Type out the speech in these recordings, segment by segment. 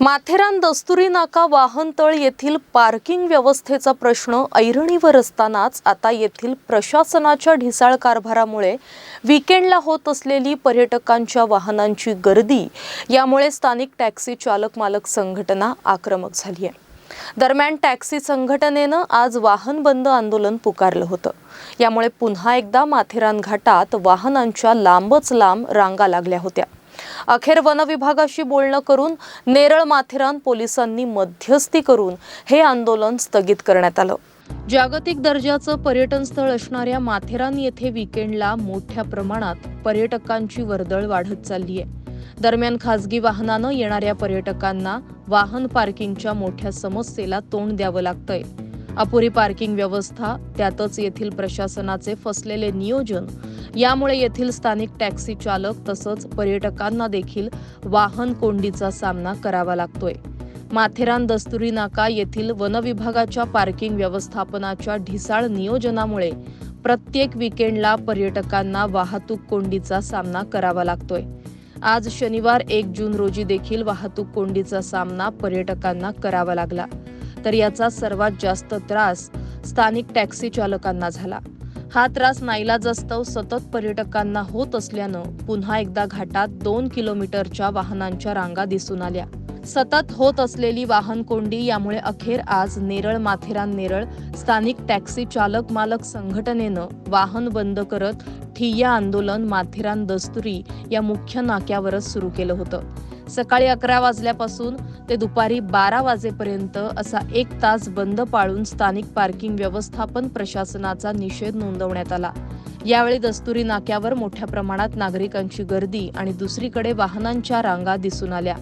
माथेरान दस्तुरी नाका वाहनतळ येथील पार्किंग व्यवस्थेचा प्रश्न ऐरणीवर असतानाच आता येथील प्रशासनाच्या ढिसाळ कारभारामुळे विकेंडला होत असलेली पर्यटकांच्या वाहनांची गर्दी यामुळे स्थानिक टॅक्सी चालक मालक संघटना आक्रमक झाली आहे. दरम्यान टॅक्सी संघटनेनं आज वाहन बंद आंदोलन पुकारलं होतं. यामुळे पुन्हा एकदा माथेरान घाटात वाहनांच्या लांबच लांब रांगा लागल्या होत्या. अखेर वनविभागाशी बोलणं करून नेरळ माथेरान पोलिसांनी मध्यस्थी करून हे आंदोलन स्थगित करण्यात आलं. जागतिक दर्जाचं पर्यटन स्थळ असणाऱ्या माथेरान येथे विकेंडला मोठ्या प्रमाणात पर्यटकांची वर्दळ वाढत चालली आहे दरम्यान खासगी वाहनानं येणाऱ्या पर्यटकांना वाहन पार्किंगच्या मोठ्या समस्येला तोंड द्यावं लागतंय. अपुरी पार्किंग व्यवस्था त्यातच येथील प्रशासनाचे फसलेले नियोजन यामुळे येथील स्थानिक टॅक्सी चालक तसंच पर्यटकांना देखील वाहन कोंडीचा सामना करावा लागतोय. माथेरान दस्तुरी नाका येथील वनविभागाच्या पार्किंग व्यवस्थापनाच्या ढिसाळ नियोजनामुळे प्रत्येक विकेंडला पर्यटकांना वाहतूक कोंडीचा सामना करावा लागतोय. आज शनिवार एक जून रोजी देखील वाहतूक कोंडीचा सामना पर्यटकांना करावा लागला. तर याचा सर्वात जास्त त्रास स्थानिक टॅक्सी चालकांना झाला. हा त्रास नाईलाजास्तव सतत पर्यटकांना होत असल्यानं पुन्हा एकदा घाटात दोन किलोमीटरच्या वाहनांच्या रांगा दिसून आल्या. सतत होत असलेली वाहन कोंडी यामुळे अखेर आज नेरळ माथेरान नेरळ स्थानिक टॅक्सी चालक मालक संघटनेनं वाहन बंद करत ठिय्या आंदोलन माथेरान दस्तुरी या मुख्य नाक्यावरच सुरू केलं होतं. सकाळी अकरा वाजल्यापासून ते दुपारी बारा वाजेपर्यंत असा एक तास बंद पाळून स्थानिक पार्किंग व्यवस्थापन प्रशासनाचा निषेध नोंदवण्यात आला. यावेळी दस्तुरी नाक्यावर मोठ्या प्रमाणात नागरिकांची गर्दी आणि दुसरीकडे वाहनांच्या रांगा दिसून आल्या.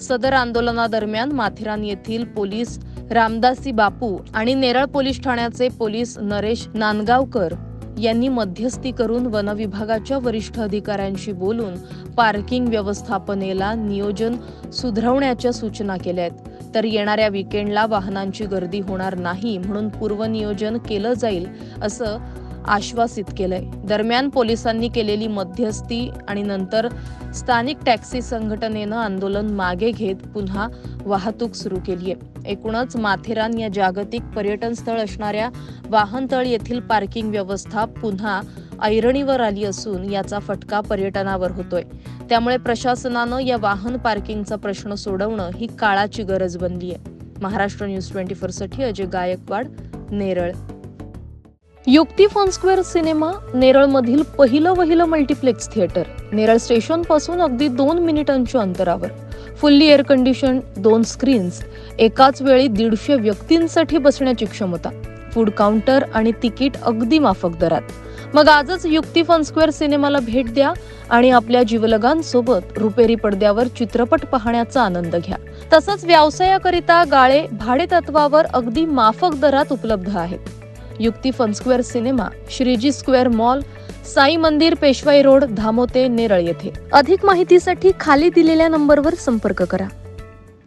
सदर आंदोलनादरम्यान माथेरान येथील पोलीस रामदासी बापू आणि नेरळ पोलीस ठाण्याचे पोलीस नरेश नांदगावकर यांनी मध्यस्थी करून वनविभागाच्या वरिष्ठ अधिकाऱ्यांशी बोलून पार्किंग व्यवस्थापनेला नियोजन सुधारवण्याच्या सूचना केल्या आहेत. तर येणाऱ्या विकेंडला वाहनांची गर्दी होणार नाही म्हणून पूर्वनियोजन केलं जाईल असं आश्वासित केलंय. दरम्यान पोलिसांनी केलेली मध्यस्थी आणि नंतर स्थानिक टॅक्सी संघटनेनं आंदोलन मागे घेत पुन्हा वाहतूक सुरू केली आहे एकूणच माथेरान या जागतिक पर्यटन स्थळ असणाऱ्या वाहनतळ येथील पार्किंग व्यवस्था पुन्हा ऐरणीवर आली असून याचा फटका पर्यटनावर होतोय. त्यामुळे प्रशासनानं या वाहन पार्किंगचा प्रश्न सोडवणं ही काळाची गरज बनली आहे महाराष्ट्र न्यूज ट्वेंटी फोरसाठी Ajay Gaikwad Neral. Yukti fun square cinema नेरळमधील पहिलं वहिलं मल्टिप्लेक्स थिएटर नेरळ स्टेशनपासून अगदी दोन मिनिटांच्या अंतरावर. फुल्ली एअर कंडिशन दोन स्क्रीन्स एकाच वेळी दीडशे व्यक्तींसाठी बसण्याची क्षमता फूड काउंटर आणि तिकीट अगदी माफक दरात. मग आजच युक्ती फन स्क्वेअर सिनेमाला भेट द्या आणि आपल्या जीवलगांसोबत रुपेरी पडद्यावर चित्रपट पाहण्याचा आनंद घ्या. तसंच व्यवसायाकरिता गाळे भाडे तत्वावर अगदी माफक दरात उपलब्ध आहेत. Yukti fun square cinema Shreeji square mall Sai मंदिर पेशवाई रोड धामोते नेरळ येथे. अधिक माहितीसाठी खाली दिलेल्या नंबरवर संपर्क करा.